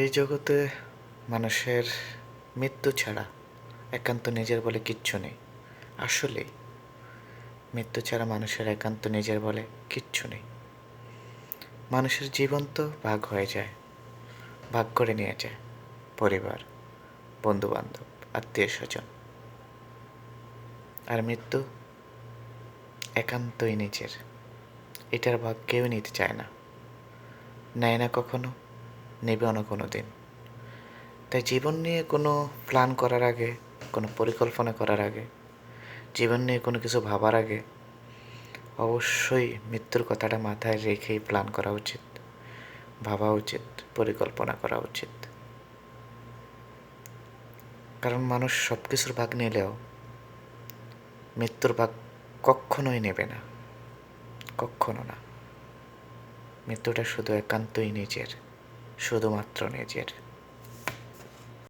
এই জগতে মানুষের মৃত্যু ছাড়া একান্ত নিজের বলে কিচ্ছু নেই। আসলে মৃত্যু ছাড়া মানুষের একান্ত নিজের বলে কিচ্ছু নেই। মানুষের জীবন তো ভাগ হয়ে যায়, ভাগ করে নিয়ে যায় পরিবার বন্ধু বান্ধব আত্মীয় স্বজন আর মৃত্যু একান্তই নিজের, এটার ভাগ কেউ নিতে চায় না, নেয় না কখনো। নেবেও না কোনো দিন তাই জীবন নিয়ে কোনো প্ল্যান করার আগে, কোনো পরিকল্পনা করার আগে, জীবন নিয়ে কোনো কিছু ভাবার আগে অবশ্যই মৃত্যুর কথাটা মাথায় রেখেই প্ল্যান করা উচিত। ভাবা উচিত, পরিকল্পনা করা উচিত। কারণ মানুষ সব কিছুর ভাগ নিলেও মৃত্যুর ভাগ কখনোই নেবে না। কখনো না। মৃত্যুটা শুধু একান্তই নিজের। শুধুমাত্র নিজের।